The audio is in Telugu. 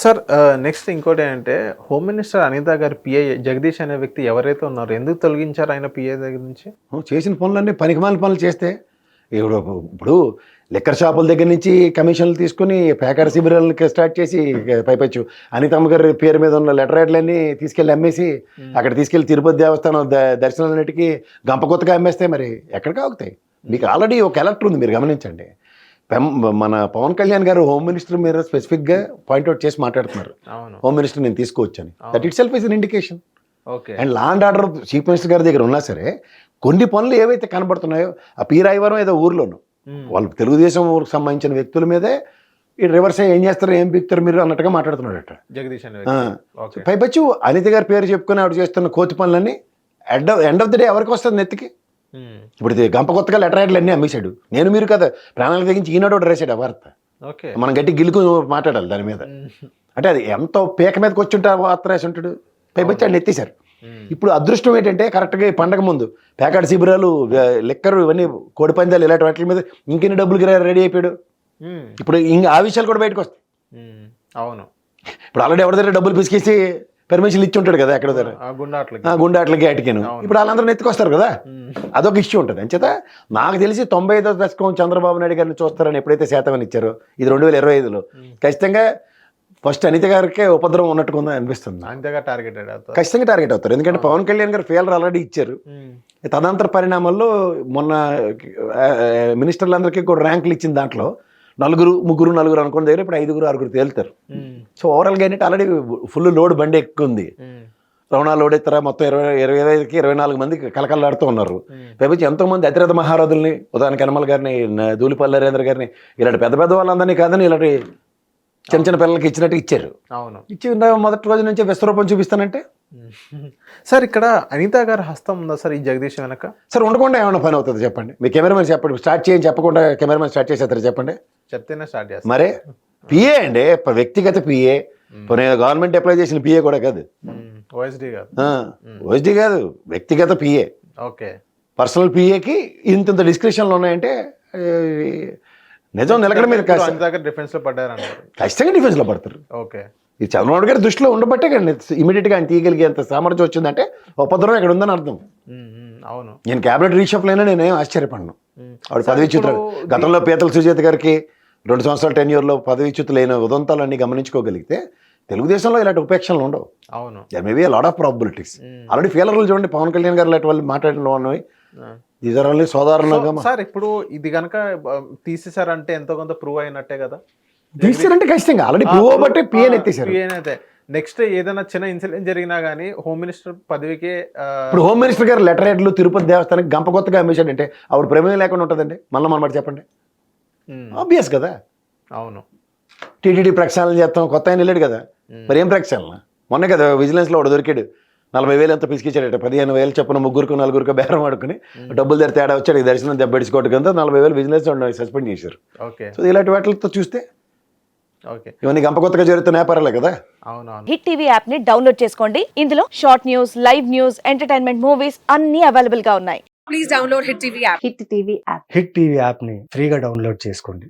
సార్ నెక్స్ట్ ఇంకోటి ఏంటంటే హోమ్ మినిస్టర్ అనిత గారి పిఐ జగదీష్ అనే వ్యక్తి ఎవరైతే ఉన్నారో ఎందుకు తొలగించారు ఆయన పిఐ దగ్గర నుంచి? చేసిన పనులన్నీ పనికిమాల పనులు చేస్తే ఇప్పుడు ఇప్పుడు లిక్కర్ షాపుల దగ్గర నుంచి కమిషన్లు తీసుకుని పేకాడ శిబిరాలకి స్టార్ట్ చేసి పైపచ్చు. అనితమ్మ గారి పేరు మీద ఉన్న లెటర్ హెడ్లన్నీ తీసుకెళ్ళి అమ్మేసి అక్కడ తీసుకెళ్ళి తిరుపతి దేవస్థానం దర్శనాలన్నిటికీ గంప కొత్తగా అమ్మేస్తే మరి ఎక్కడికి ఆగుతాయి. మీకు ఆల్రెడీ ఒక ఎలక్టర్ ఉంది మీరు గమనించండి. మన పవన్ కళ్యాణ్ గారు హోమ్ మినిస్టర్ మీద స్పెసిఫిక్గా పాయింట్అవుట్ చేసి మాట్లాడుతున్నారు. హోమ్ మినిస్టర్ నేను తీసుకోవచ్చని. That itself is an indication and law and order chief minister గారి దగ్గర ఉన్నా సరే కొన్ని పనులు ఏవైతే కనబడుతున్నాయో ఆ పీరాయివరం ఏదో ఊర్లోను. వాళ్ళు తెలుగుదేశం ఊరికి సంబంధించిన వ్యక్తుల మీదే ఈ రివర్స్ ఏం చేస్తారు ఏం పీక్తారు మీరు అన్నట్టుగా మాట్లాడుతున్నాడట జగదీష్ అనే ఆ. వ్యక్తి. ఓకే. పైపచ్చు అనిత గారి పేరు చెప్పుకుని ఆవిడ చేస్తున్న కోతి పనులన్నీ end end of the day ఎవరికి వస్తుంది నెత్తికి. ఇప్పుడు ఇది గంప కొత్తగా లెటర్ హెడ్లు అన్నీ అమ్మేశాడు. నేను మీరు కదా ప్రాణాలకు తెగించి ఈనాడు రాశాడు ఆ వార్త. ఓకే. మనం గట్టి గిలుకు మాట్లాడాలి దాని మీద. ఉమ్. అంటే అది ఎంతో పేక మీదకి వచ్చి ఉంటే వార్త రాసి ఉంటాడు. పైపచ్చి ఆయన ఎత్తేశారు. ఉమ్. ఇప్పుడు అదృష్టం ఏంటంటే కరెక్ట్గా ఈ పండగ ముందు ప్యాకెట్ శిబిరాలు లెక్కరు ఇవన్నీ కోడి పందాలు ఇలాంటి వాటి మీద ఇంకెన్ని డబ్బులు రెడీ అయిపోయాడు. ఇప్పుడు ఇంక ఆ విషయాలు కూడా బయటకు వస్తాయి. అవును. ఇప్పుడు ఆల్రెడీ ఎవరి దగ్గర డబ్బులు పిసికేసి పర్మిషన్ ఇచ్చి ఉంటాడు కదా ఎక్కడ గుండాట్లకి అటుకేను. ఇప్పుడు వాళ్ళందరూ ఎత్తుకొస్తారు కదా. అదొక ఇష్యూ ఉంటుంది. అంచేత నాకు తెలిసి తొంభై ఐదో దశకం చంద్రబాబు నాయుడు గారిని చూస్తారని ఎప్పుడైతే శాతం ఇచ్చారో ఇది రెండు వేల ఇరవై ఐదులో. ఖచ్చితంగా ఫస్ట్ అనిత గారికే ఉపద్రవం ఉన్నట్టుగా ఉందని అనిపిస్తుంది అవుతారు. ఖచ్చితంగా టార్గెట్ అవుతారు. ఎందుకంటే పవన్ కళ్యాణ్ గారు ఫెయిలర్ ఆల్రెడీ ఇచ్చారు. తదనంతర పరిణామాల్లో మొన్న మినిస్టర్లందరికీ కూడా ర్యాంకులు ఇచ్చిన దాంట్లో నలుగురు ముగ్గురు నలుగురు అనుకున్న దగ్గర ఇప్పుడు ఐదుగురు ఆరుగురు తేలుతారు. సో ఓవరాల్గా ఏంటంటే ఆల్రెడీ ఫుల్ లోడ్ బండి ఎక్కువ ఉంది. రవణా లోడ్ ఎత్తరా మొత్తం ఇరవై ఇరవై ఐదుకి ఇరవై నాలుగు మంది కలకల్లాడుతూ ఉన్నారు. పైపించి ఎంతో మంది అతిరథ మహారాజుల్ని ఉదాహరణకి హనుమల్ గారిని దూలిపల్లి నరేంద్ర గారిని ఇలాంటి పెద్ద పెద్ద వాళ్ళందరినీ కాదని ఇలాంటి చిన్న చిన్న పిల్లలకి ఇచ్చినట్టు ఇచ్చారు అవును ఇచ్చి మొదటి రోజు నుంచి విశ్వరూపం చూపిస్తానంటే. సార్ ఇక్కడ అనిత గారి హస్తం ఉందా సార్ ఈ జగదీష్ వెనక? సరే ఉండకుండా ఏమైనా పని అవుతుంది చెప్పండి. మీ కెమెరామెన్ చెప్పండి. స్టార్ట్ చేయని చెప్పకుండా కెమెరామెన్ స్టార్ట్ చేసేస్తారు చెప్పండి. చెప్తేనే స్టార్ట్ చేస్తాను మరే పిఏ అండి వ్యక్తిగత పిఏ గవర్నమెంట్ అప్లై చేసిన పిఏ కూడా కాదు. ఓఎస్డి కాదు. ఓఎస్డి కాదు వ్యక్తిగత పిఏ ఓకే. పర్సనల్ పిఏకి ఇంత డిస్క్రిప్షన్లు ఉన్నాయంటే నిజం నిలకడ మీద డిఫెన్స్లో పడ్డారు ఖచ్చితంగా డిఫెన్స్లో పడతారు. ఓకే. ఈ చంద్రబాబు గారి దృష్టిలో ఉండబట్టే కానీ ఇమీడియట్గా ఆయన తీయగలిగేంత సామర్థ్యం వచ్చిందంటే ఉపద్రవం ఇక్కడ ఉందని అర్థం. అవును. నేను క్యాబినెట్ రీషఫ్లో అయినా నేనేం ఆశ్చర్యపడను. ఆవిడ పదవి చ్యుతులు ఇప్పుడు గతంలో పీతల సుజాత గారికి రెండు సంవత్సరాల టెన్యూర్లో పదవి చ్యుతులైన ఉదంతాలన్నీ గమనించుకోగలిగితే తెలుగుదేశంలో ఇలాంటి ఉపేక్షలు ఉండవు. అవును. There may be lot of probabilities. Already ఫీలర్లు చూడండి పవన్ కళ్యాణ్ గారు లాంటి వాళ్ళు సాధారణంగా సో, సార్ ఇప్పుడు ఇది గనక ఆ, తీసేశారంటే ఎంతో కొంత ప్రూవ్ అయినట్టే కదా? తీసారంటే ఖచ్చితంగా. ఆల్రెడీ ప్రూవ్ అవ్వబట్టే పిఎన్ ఎత్తేసారు. అయితే. నెక్స్ట్ ఏదైనా చిన్న ఇన్సిడెంట్ జరిగినా గానీ హోమ్ మినిస్టర్ పదవికి ఇప్పుడు హోమ్ మినిస్టర్ గారు లెటర్ హెడ్లు తిరుపతి దేవస్థానానికి గంప కొత్తగా అమ్మేశాడంటే ఆవిడ ప్రమేయం లేకుండా ఉంటుందండి? మళ్ళీ మన మాట చెప్పండి. ఆబ్వియస్ కదా. అవును. టీటీడీ ప్రక్షాళన చేస్తాం కొత్త ఆయన వెళ్ళాడు కదా. మరి ఏం ప్రక్షాళన? మొన్నే కదా విజిలెన్స్లో ఒకడు దొరికాడు. నలభై వేలు ఎంత పిసికిచ్చాడట. పదిహేను వేలు చొప్పున ముగ్గురికి నలుగురికి బేరం ఆడుకుని డబ్బులు దగ్గర తేడా వచ్చాడు. దర్శనం దెబ్బడిచుకోవడం కింద నలభై వేలు విజిలెన్స్ సస్పెండ్ చేశారు. ఓకే. సో ఇలాంటి వాటితో చూస్తే ఇవన్నీ గంప కొత్తగా జరుగుతున్న వ్యాపారాలే కదా? అవునవును. హిట్ టీవీ యాప్ని డౌన్లోడ్ చేసుకోండి. ఇందులో short news live news entertainment movies అన్ని అవైలబుల్గా ఉన్నాయి. Please download Hit TV app. Hit TV app Hit TV యాప్ని ఫ్రీగా డౌన్లోడ్ చేసుకోండి.